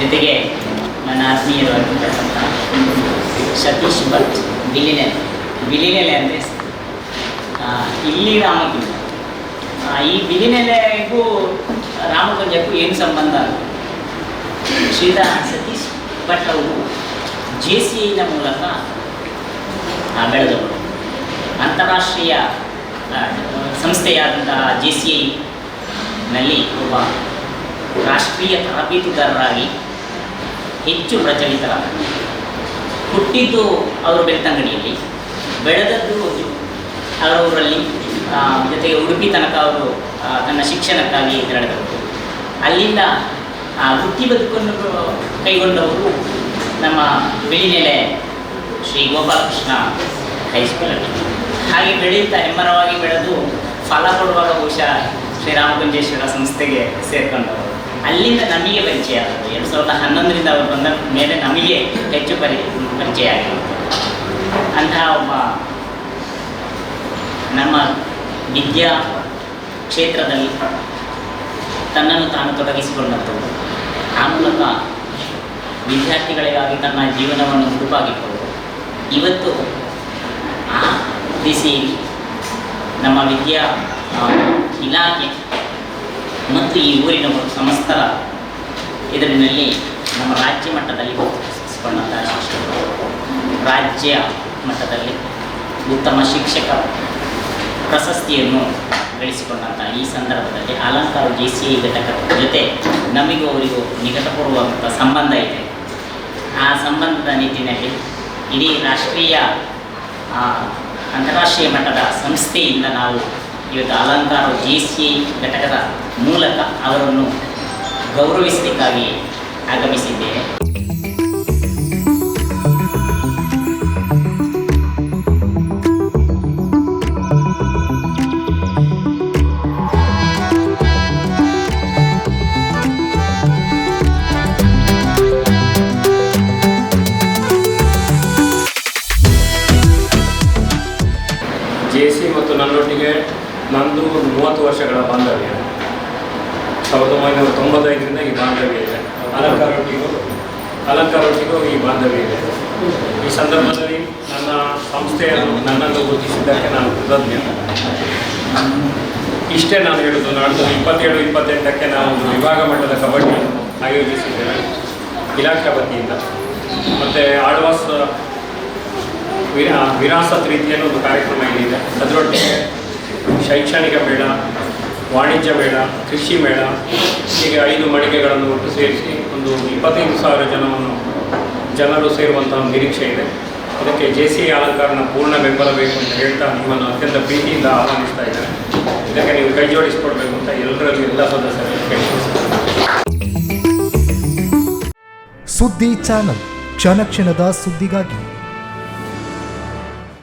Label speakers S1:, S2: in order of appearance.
S1: ಜೊತೆಗೆ ನನ್ನ ಆತ್ಮೀಯರಾಗಿರ್ತಕ್ಕಂಥ ಸತೀಶ್ ಭಟ್ ಬಿಲಿನೆಲೆ ಬಿಲಿನೆಲೆ ಅಂದರೆ ಇಲ್ಲಿ ರಾಮಗುಂಜ ಈ ಬಿಲಿನೆಲೆಗೂ ರಾಮಗುಂಜಕ್ಕೂ ಏನು ಸಂಬಂಧ? ಶ್ರೀಧಾ ಸತೀಶ್ ಭಟ್ ಅವರು ಜೆ ಸಿ ಐನ ಮೂಲಕ ಬೆಳೆದವರು. ಅಂತಾರಾಷ್ಟ್ರೀಯ ಸಂಸ್ಥೆಯಾದಂತಹ ಜೆ ಸಿ ಐನಲ್ಲಿ ಒಬ್ಬ ರಾಷ್ಟ್ರೀಯ ತರಬೇತುದಾರರಾಗಿ ಹೆಚ್ಚು ಪ್ರಚಲಿತವಾದ ಹುಟ್ಟಿದ್ದು ಅವರು ಬೆಳ್ತಂಗಡಿಯಲ್ಲಿ, ಬೆಳೆದದ್ದು ಅವರಲ್ಲಿ ಜೊತೆಗೆ ಉಡುಪಿ ತನಕ ಅವರು ತನ್ನ ಶಿಕ್ಷಣಕ್ಕಾಗಿ ತೆರಳಿದವರು. ಅಲ್ಲಿಂದ ವೃತ್ತಿ ಬದುಕನ್ನು ಕೈಗೊಂಡವರು ನಮ್ಮ ಬಿಳಿನೆಲೆ ಶ್ರೀ ಗೋಪಾಲಕೃಷ್ಣ ಹೈಸ್ಕೂಲಲ್ಲಿ ಹಾಗೆ ಬೆಳೆಯುತ್ತಾ ಹೆಮ್ಮರವಾಗಿ ಬೆಳೆದು ಫಲ ಕೊಡುವಾಗ ಬಹುಶಃ ಶ್ರೀರಾಮಗುಂಜೇಶ್ವರ ಸಂಸ್ಥೆಗೆ ಸೇರಿಕೊಂಡವರು. ಅಲ್ಲಿಂದ ನಮಗೆ ಪರಿಚಯ ಆಗುತ್ತೆ ಎರಡು ಸಾವಿರದ ಹನ್ನೊಂದರಿಂದ ಅವರು ಬಂದ ಮೇಲೆ ನಮಗೆ ಹೆಚ್ಚು ಪರಿ, ಪರಿಚಯ ಆಗಿರುತ್ತೆ ಅಂತಹ ಒಬ್ಬ ನಮ್ಮ ವಿದ್ಯಾ ಕ್ಷೇತ್ರದಲ್ಲಿ ತನ್ನನ್ನು ತಾನು ತೊಡಗಿಸಿಕೊಂಡದ್ದು. ಆ ಮೂಲಕ ವಿದ್ಯಾರ್ಥಿಗಳಿಗಾಗಿ ತನ್ನ ಜೀವನವನ್ನು ಹುಡುಕಾಗಿಟ್ಟವರು ಇವತ್ತು ಆ ದಿಸಿ ನಮ್ಮ ವಿದ್ಯಾ ಇಲಾಖೆ ಮತ್ತು ಈ ಊರಿನವರು ಸಮಸ್ತರ ಇದರಿನಲ್ಲಿ ನಮ್ಮ ರಾಜ್ಯ ಮಟ್ಟದಲ್ಲಿ ಗುರುತಿಸಿಕೊಂಡಂತಹ ಶಿಕ್ಷಕರು ರಾಜ್ಯ ಮಟ್ಟದಲ್ಲಿ ಉತ್ತಮ ಶಿಕ್ಷಕ ಪ್ರಶಸ್ತಿಯನ್ನು ಗಳಿಸಿಕೊಂಡಂಥ ಈ ಸಂದರ್ಭದಲ್ಲಿ ಅಲಂಕಾರ ಜೆ ಸಿ ಐ ಘಟಕದ ಜೊತೆ ನಮಗೂ ಅವರಿಗೂ ನಿಕಟಪೂರ್ವಕ ಸಂಬಂಧ ಇದೆ. ಆ ಸಂಬಂಧದ ನಿಟ್ಟಿನಲ್ಲಿ ಇಡೀ ರಾಷ್ಟ್ರೀಯ ಅಂತಾರಾಷ್ಟ್ರೀಯ ಮಟ್ಟದ ಸಂಸ್ಥೆಯಿಂದ ನಾವು ಇವತ್ತು ಅಲಂಕಾರ ಜೆ ಸಿ ಐ ಘಟಕದ ಮೂಲಕ ಅವರನ್ನು ಗೌರವಿಸಲಿಕ್ಕಾಗಿ ಆಗಮಿಸಿದ್ದೇನೆ
S2: ಜೆ ಸಿ ಮತ್ತು ನನ್ನೊಟ್ಟಿಗೆ ನಂದು ಮೂವತ್ತು ವರ್ಷಗಳ ಬಾಂಧವ್ಯ. ಸಾವಿರದ ಒಂಬೈನೂರ ತೊಂಬತ್ತೈದರಿಂದ ಈ ಬಾಂಧವ್ಯ ಇದೆ. ಅಲಂಕಾರೊಟ್ಟಿಗೂ ಅಲಂಕಾರೊಟ್ಟಿಗೂ ಈ ಬಾಂಧವ್ಯ ಇದೆ. ಈ ಸಂದರ್ಭದಲ್ಲಿ ನನ್ನ ಸಂಸ್ಥೆಯನ್ನು ನನ್ನನ್ನು ಗುರುತಿಸಿದ್ದಕ್ಕೆ ನಾನು ಕೃತಜ್ಞ. ಇಷ್ಟೇ ನಾನು ಹೇಳುವುದು ನಾಡ್ದು ಇಪ್ಪತ್ತೇಳು, ಇಪ್ಪತ್ತೆಂಟಕ್ಕೆ ನಾವು ವಿಭಾಗ ಮಟ್ಟದ ಕಬಡ್ಡಿ ಆಯೋಜಿಸಿದ್ದೇವೆ, ಇಲಾಖೆ ವತಿಯಿಂದ. ಮತ್ತು ಆಳ್ವಾಸ್ ವಿರಾ, ವಿರಾಸತ್ ರೀತಿಯಲ್ಲಿ ಒಂದು ಕಾರ್ಯಕ್ರಮ ಏನಿದೆ, ಅದರೊಟ್ಟಿಗೆ ಶೈಕ್ಷಣಿಕ ಮೇಳ ವಾಣಿಜ್ಯ ಮೇಳ, ಕೃಷಿ ಮೇಳ, ಹೀಗೆ ಐದು ಮಳಿಗೆಗಳನ್ನು ಒಟ್ಟು ಸೇರಿಸಿ ಒಂದು ಇಪ್ಪತ್ತೈದು ಸಾವಿರ ಜನವನ್ನು, ಜನರು ಸೇರುವಂತಹ ನಿರೀಕ್ಷೆ ಇದೆ. ಅದಕ್ಕೆ ಜೆ ಸಿ ಅಲಂಕಾರನ ಪೂರ್ಣ ಬೆಂಬಲ ಬೇಕು ಅಂತ ಹೇಳ್ತಾ ನಿಮ್ಮನ್ನು ಅತ್ಯಂತ ಪ್ರೀತಿಯಿಂದ ಆಹ್ವಾನಿಸ್ತಾ ಇದ್ದಾರೆ ಇದಕ್ಕೆ ನೀವು ಕೈ ಜೋಡಿಸಿಕೊಡ್ಬೇಕು ಅಂತ ಎಲ್ಲರಲ್ಲಿ ಎಲ್ಲ ಕೇಳ್ಕೊಳ್ತೀನಿ
S3: ಸುದ್ದಿ ಚಾನಲ್, ಕ್ಷಣ ಕ್ಷಣದ ಸುದ್ದಿಗಾಗಿ